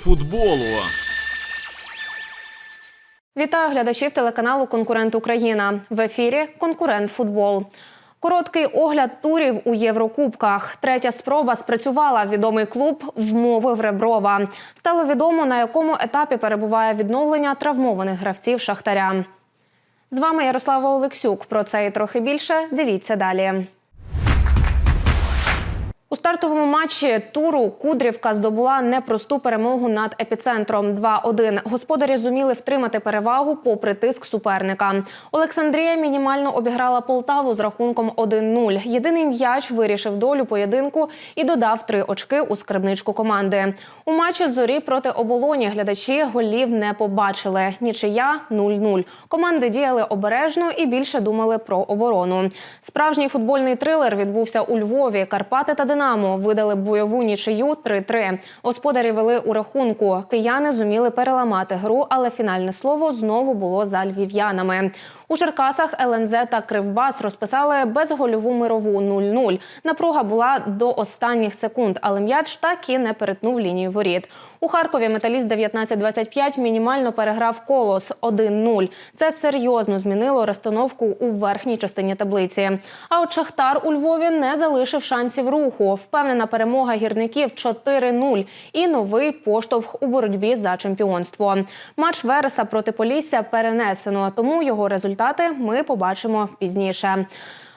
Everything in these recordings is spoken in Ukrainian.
футболу. Вітаю глядачів телеканалу Конкурент Україна. В ефірі Конкурент Футбол. Короткий огляд турів у Єврокубках. Третя спроба спрацювала. Відомий клуб вмовив Реброва. Стало відомо, на якому етапі перебуває відновлення травмованих гравців Шахтаря. З вами Ярослава Олексюк. Про це і трохи більше. Дивіться далі. У стартовому матчі туру Кудрівка здобула непросту перемогу над епіцентром 2-1. Господарі зуміли втримати перевагу попри тиск суперника. Олександрія мінімально обіграла Полтаву з рахунком 1-0. Єдиний м'яч вирішив долю поєдинку і додав три очки у скарбничку команди. У матчі зорі проти оболоні глядачі голів не побачили. Нічия 0-0. Команди діяли обережно і більше думали про оборону. Справжній футбольний трилер відбувся у Львові. Карпати та Динамо видали бойову нічию 3-3. Господарі вели у рахунку. Кияни зуміли переламати гру, але фінальне слово знову було за львів'янами. У Черкасах ЛНЗ та Кривбас розписали безгольову мирову 0-0. Напруга була до останніх секунд, але м'яч так і не перетнув лінію воріт. У Харкові металіст 19-25 мінімально переграв колос 1-0. Це серйозно змінило розстановку у верхній частині таблиці. А от Шахтар у Львові не залишив шансів руху. Впевнена перемога гірників 4-0 і новий поштовх у боротьбі за чемпіонство. Матч Вереса проти Полісся перенесено, тому його результати ми побачимо пізніше.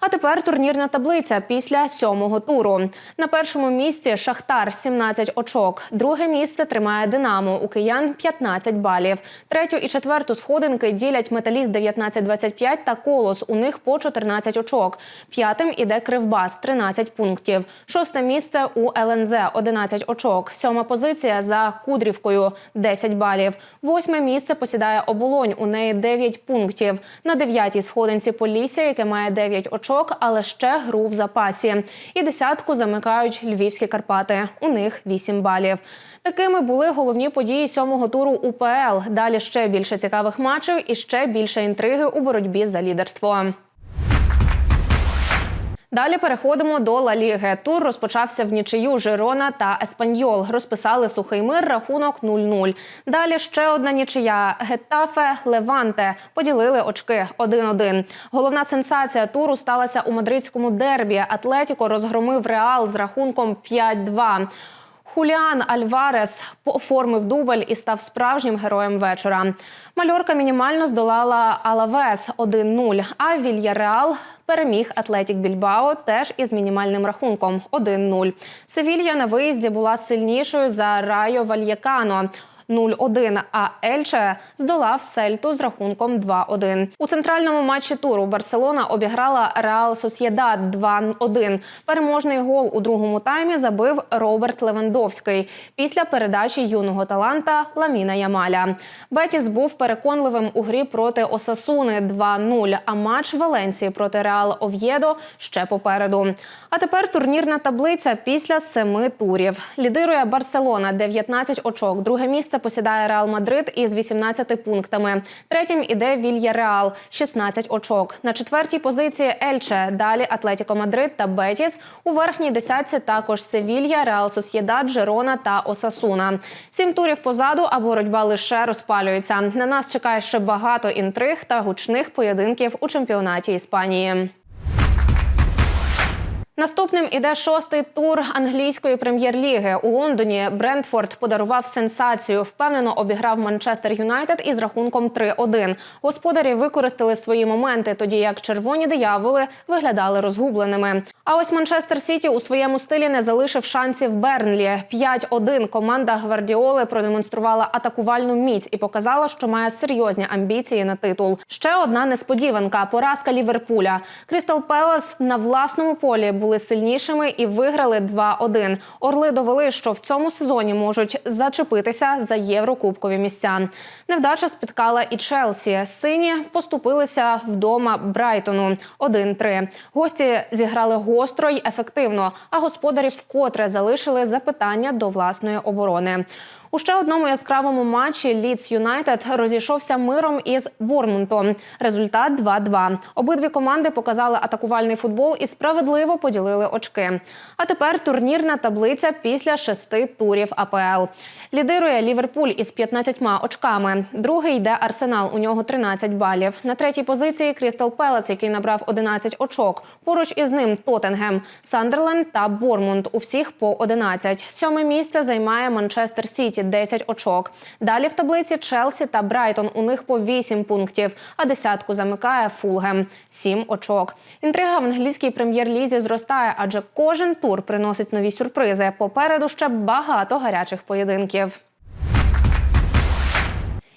А тепер турнірна таблиця після сьомого туру. На першому місці Шахтар 17 очок. Друге місце тримає Динамо. У киян 15 балів. Третю і четверту сходинки ділять металіст 19-25 та колос. У них по 14 очок. П'ятим іде Кривбас 13 пунктів. Шосте місце у ЛНЗ 11 очок. Сьома позиція за Кудрівкою 10 балів. Восьме місце посідає оболонь. У неї 9 пунктів. На дев'ятій сходинці Полісся, яке має 9 очок але ще гру в запасі. І десятку замикають львівські Карпати. У них 8 балів. Такими були головні події сьомого туру УПЛ. Далі ще більше цікавих матчів і ще більше інтриги у боротьбі за лідерство. Далі переходимо до Ла Ліги. Тур розпочався в нічию Жирона та Еспаньол. Розписали сухий мир, рахунок 0-0. Далі ще одна нічия. Гетафе Леванте поділили очки 1-1. Головна сенсація туру сталася у мадридському дербі. Атлетіко розгромив Реал з рахунком 5-2. Хуліан Альварес оформив дубль і став справжнім героєм вечора. Мальорка мінімально здолала Алавес 1-0, а Вільяреал переміг Атлетік Більбао теж із мінімальним рахунком 1-0. Севілья на виїзді була сильнішою за Райо Вальєкано. 0-1, а Ельче здолав Сельту з рахунком 2-1. У центральному матчі туру Барселона обіграла Реал Сосєдад 2-1. Переможний гол у другому таймі забив Роберт Левандовський після передачі юного таланта Ламіна Ямаля. Бетіс був переконливим у грі проти Осасуни 2-0, а матч Валенсії проти Реал Ов'єдо ще попереду. А тепер турнірна таблиця після семи турів. Лідирує Барселона 19 очок. Друге місце посідає Реал Мадрид із 18 пунктами. Третім іде Вільяреал 16 очок. На четвертій позиції Ельче. Далі Атлетіко Мадрид та Бетіс. У верхній десятці також Севілья, Реал Сосєдад, Жерона та Осасуна. Сім турів позаду, а боротьба лише розпалюється. На нас чекає ще багато інтриг та гучних поєдинків у чемпіонаті Іспанії. Наступним іде шостий тур англійської прем'єр-ліги. У Лондоні Брентфорд подарував сенсацію. Впевнено обіграв Манчестер Юнайтед із рахунком 3-1. Господарі використали свої моменти, тоді як червоні дияволи виглядали розгубленими. А ось Манчестер Сіті у своєму стилі не залишив шансів Бернлі. 5-1 команда Гвардіоли продемонструвала атакувальну міць і показала, що має серйозні амбіції на титул. Ще одна несподіванка поразка Ліверпуля. Крістал Пелас на власному полі були сильнішими і виграли 2-1. Орли довели, що в цьому сезоні можуть зачепитися за єврокубкові місця. Невдача спіткала і Челсі. Сині поступилися вдома Брайтону 1-3. Гості зіграли гостро й ефективно, а господарі вкотре залишили запитання до власної оборони. У ще одному яскравому матчі Ліц Юнайтед розійшовся миром із Бормунтом. Результат 2-2. Обидві команди показали атакувальний футбол і справедливо поділили очки. А тепер турнірна таблиця після шести турів АПЛ. Лідирує Ліверпуль із 15 очками. Другий йде Арсенал. У нього 13 балів. На третій позиції Крістал Пелес, який набрав 11 очок. Поруч із ним Тоттенгем, Сандерленд та Бормунд. У всіх по 11. Сьоме місце займає Манчестер Сіті 10 очок. Далі в таблиці Челсі та Брайтон. У них по 8 пунктів. А десятку замикає Фулгем 7 очок. Інтрига в англійській прем'єр-лізі зростає, адже кожен тур приносить нові сюрпризи. Попереду ще багато гарячих поєдинків.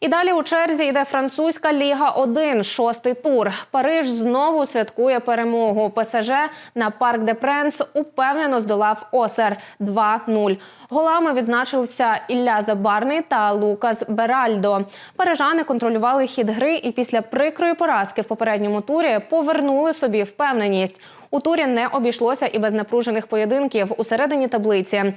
І далі у черзі йде французька ліга 1, шостий тур. Париж знову святкує перемогу. ПСЖ на парк де Пренс упевнено здолав Осер 2-0. Голами відзначилися Ілля Забарний та Лукас Беральдо. Парижани контролювали хід гри і після прикрої поразки в попередньому турі повернули собі впевненість. У турі не обійшлося і без напружених поєдинків у середині таблиці.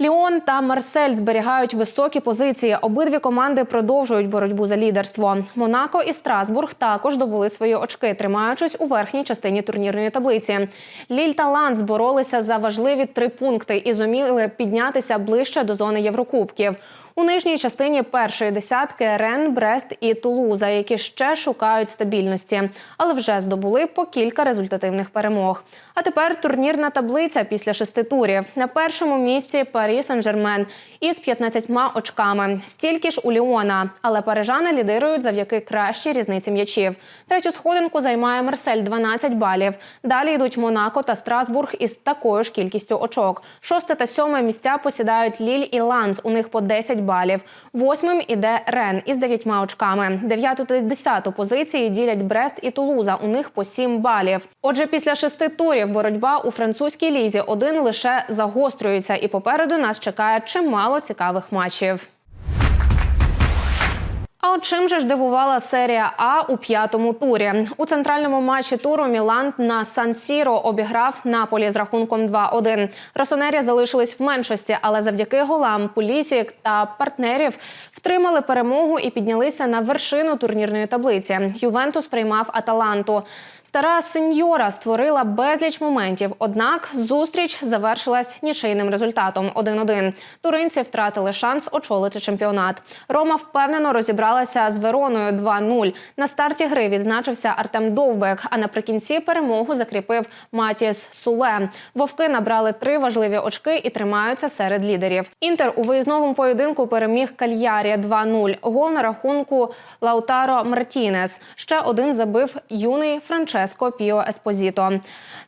Ліон та Марсель зберігають високі позиції. Обидві команди продовжують боротьбу за лідерство. Монако і Страсбург також добули свої очки, тримаючись у верхній частині турнірної таблиці. Ліль та Ланд боролися за важливі три пункти і зуміли піднятися ближче до зони Єврокубків. У нижній частині першої десятки Рен, Брест і Тулуза, які ще шукають стабільності, але вже здобули по кілька результативних перемог. А тепер турнірна таблиця після шести турів. На першому місці Парі Сен-Жермен із 15 очками. Стільки ж у Ліона. Але парижани лідирують завдяки кращій різниці м'ячів. Третю сходинку займає Марсель 12 балів. Далі йдуть Монако та Страсбург із такою ж кількістю очок. Шосте та сьоме місця посідають Ліль і Ланс. У них по 10 балів. Восьмим іде Рен із 9 очками. Дев'яту та десяту позиції ділять Брест і Тулуза. У них по 7 балів. Отже, після шести турів боротьба у французькій лізі один лише загострюється, і попереду нас чекає чимало цікавих матчів. А от чим же ж дивувала серія А у п'ятому турі? У центральному матчі туру Мілан на Сан-Сіро обіграв Наполі з рахунком 2-1. Росонері залишились в меншості, але завдяки голам Пулісік та партнерів втримали перемогу і піднялися на вершину турнірної таблиці. Ювентус приймав Аталанту. Стара сеньора створила безліч моментів. Однак зустріч завершилась нічийним результатом 1-1. Туринці втратили шанс очолити чемпіонат. Рома впевнено розібралася з Вероною 2-0. На старті гри відзначився Артем Довбек. А наприкінці перемогу закріпив Матіс Суле. Вовки набрали три важливі очки і тримаються серед лідерів. Інтер у виїзному поєдинку переміг Кальярі 2-0. Гол на рахунку Лаутаро Мартінес. Ще один забив юний Франческо Піо Еспозіто.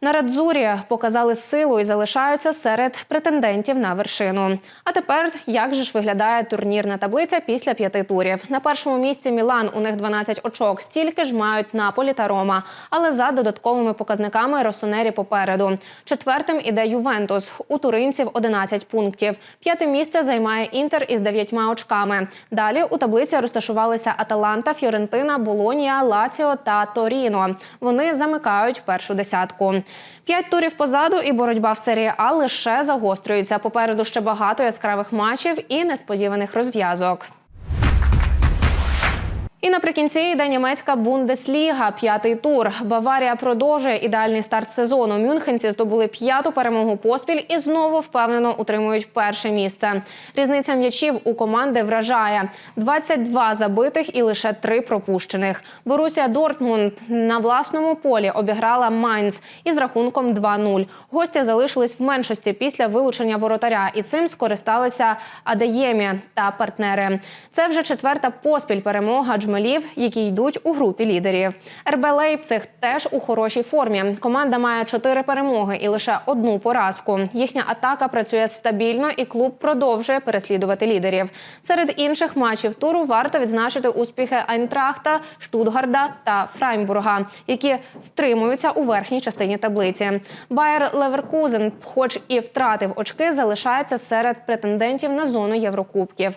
На Радзурі показали силу і залишаються серед претендентів на вершину. А тепер як же ж виглядає турнірна таблиця після п'яти турів? На першому місці Мілан у них 12 очок. Стільки ж мають Наполі та Рома, але за додатковими показниками Росонері попереду. Четвертим іде Ювентус. У туринців 11 пунктів. П'яте місце займає Інтер із 9 очками. Далі у таблиці розташувалися Аталанта, Фіорентина, Болонія, Лаціо та Торіно. Вони замикають першу десятку. П'ять турів позаду, і боротьба в серії А лише загострюється. Попереду ще багато яскравих матчів і несподіваних розв'язок. І наприкінці йде німецька Бундесліга, п'ятий тур. Баварія продовжує ідеальний старт сезону. Мюнхенці здобули п'яту перемогу поспіль і знову впевнено утримують перше місце. Різниця м'ячів у команди вражає: 22 забитих і лише три пропущених. Борусія Дортмунд на власному полі обіграла Майнц із рахунком 2-0. Гості залишились в меншості після вилучення воротаря, і цим скористалися Адеємі та партнери. Це вже четверта поспіль перемога джмелів, які йдуть у групі лідерів. РБ Лейпциг теж у хорошій формі. Команда має чотири перемоги і лише одну поразку. Їхня атака працює стабільно, і клуб продовжує переслідувати лідерів. Серед інших матчів туру варто відзначити успіхи Айнтрахта, Штутгарда та Фрайнбурга, які втримуються у верхній частині таблиці. Байер Леверкузен, хоч і втратив очки, залишається серед претендентів на зону Єврокубків.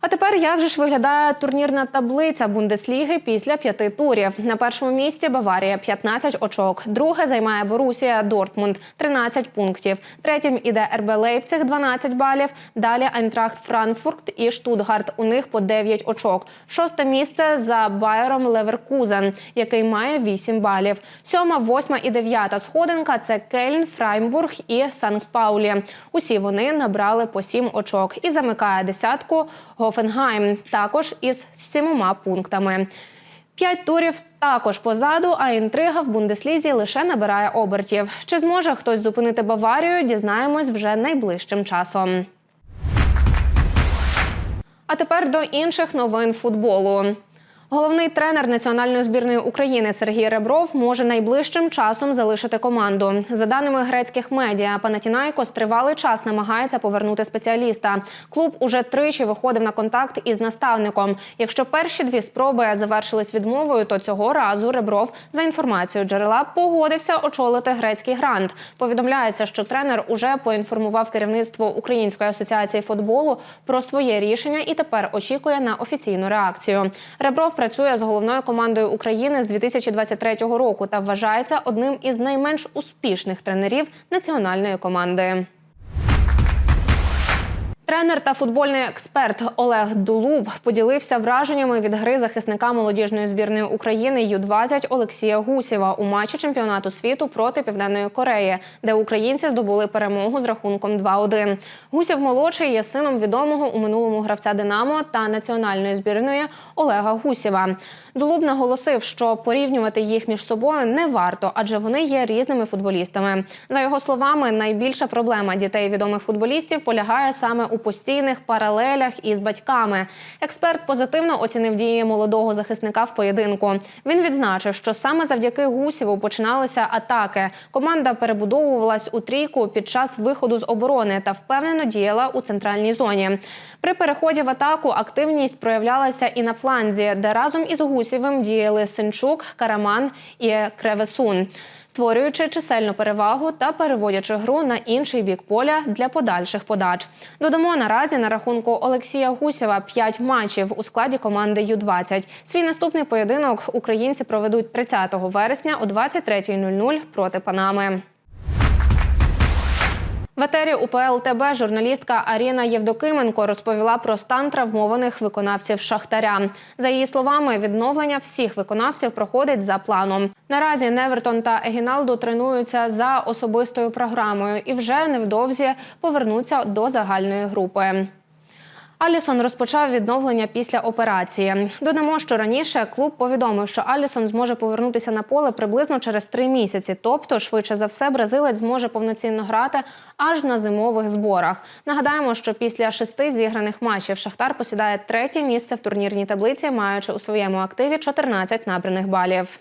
А тепер як же ж виглядає турнірна таблиця Бундесліги після п'яти турів? На першому місці Баварія 15 очок. Друге займає Борусія Дортмунд 13 пунктів. Третім іде РБ Лейпциг 12 балів. Далі Айнтрахт Франкфурт і Штутгарт. У них по 9 очок. Шосте місце за Байером Леверкузен, який має 8 балів. Сьома, восьма і дев'ята сходинка це Кельн, Фраймбург і Санкт-Паулі. Усі вони набрали по 7 очок і замикає десятку Гофенгайм, також із сімома пунктами. П'ять турів також позаду, а інтрига в Бундеслізі лише набирає обертів. Чи зможе хтось зупинити Баварію? Дізнаємось вже найближчим часом. А тепер до інших новин футболу. Головний тренер національної збірної України Сергій Ребров може найближчим часом залишити команду. За даними грецьких медіа, Панатінайкос тривалий час намагається повернути спеціаліста. Клуб уже тричі виходив на контакт із наставником. Якщо перші дві спроби завершились відмовою, то цього разу Ребров, за інформацією джерела, погодився очолити грецький грант. Повідомляється, що тренер уже поінформував керівництво Української асоціації футболу про своє рішення і тепер очікує на офіційну реакцію. Ребров працює з головною командою України з 2023 року та вважається одним із найменш успішних тренерів національної команди. Тренер та футбольний експерт Олег Дулуб поділився враженнями від гри захисника молодіжної збірної України Ю-20 Олексія Гусєва у матчі чемпіонату світу проти Південної Кореї, де українці здобули перемогу з рахунком 2-1. Гусєв молодший є сином відомого у минулому гравця Динамо та національної збірної Олега Гусєва. Дулуб наголосив, що порівнювати їх між собою не варто, адже вони є різними футболістами. За його словами, найбільша проблема дітей відомих футболістів полягає саме у постійних паралелях із батьками. Експерт позитивно оцінив дії молодого захисника в поєдинку. Він відзначив, що саме завдяки Гусєву починалися атаки. Команда перебудовувалась у трійку під час виходу з оборони та впевнено діяла у центральній зоні. При переході в атаку активність проявлялася і на фланзі, де разом із Гусєвим діяли Сенчук, Караман і Кревесун створюючи чисельну перевагу та переводячи гру на інший бік поля для подальших подач. Додамо наразі на рахунку Олексія Гусєва 5 матчів у складі команди Ю-20. Свій наступний поєдинок українці проведуть 30 вересня о 23.00 проти Панами. В етері УПЛ ТБ журналістка Аріна Євдокименко розповіла про стан травмованих виконавців Шахтаря. За її словами, відновлення всіх виконавців проходить за планом. Наразі Невертон та Егіналду тренуються за особистою програмою і вже невдовзі повернуться до загальної групи. Алісон розпочав відновлення після операції. Додамо, що раніше клуб повідомив, що Алісон зможе повернутися на поле приблизно через три місяці. Тобто, швидше за все, бразилець зможе повноцінно грати аж на зимових зборах. Нагадаємо, що після шести зіграних матчів Шахтар посідає третє місце в турнірній таблиці, маючи у своєму активі 14 набраних балів.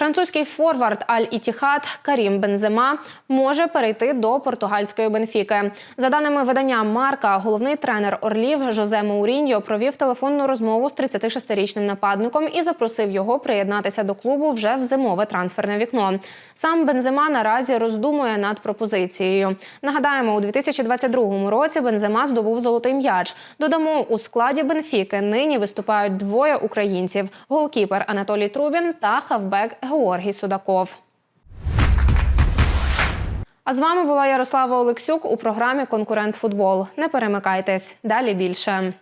Французький форвард Аль Ітіхат Карім Бензема може перейти до португальської Бенфіки. За даними видання Марка, головний тренер Орлів Жозе Мауріньо провів телефонну розмову з 36-річним нападником і запросив його приєднатися до клубу вже в зимове трансферне вікно. Сам Бензема наразі роздумує над пропозицією. Нагадаємо, у 2022 році Бензема здобув золотий м'яч. Додамо у складі Бенфіки нині виступають двоє українців: голкіпер Анатолій Трубін та хавбек Георгій Судаков. А з вами була Ярослава Олексюк у програмі Конкурент Футбол. Не перемикайтесь. Далі більше.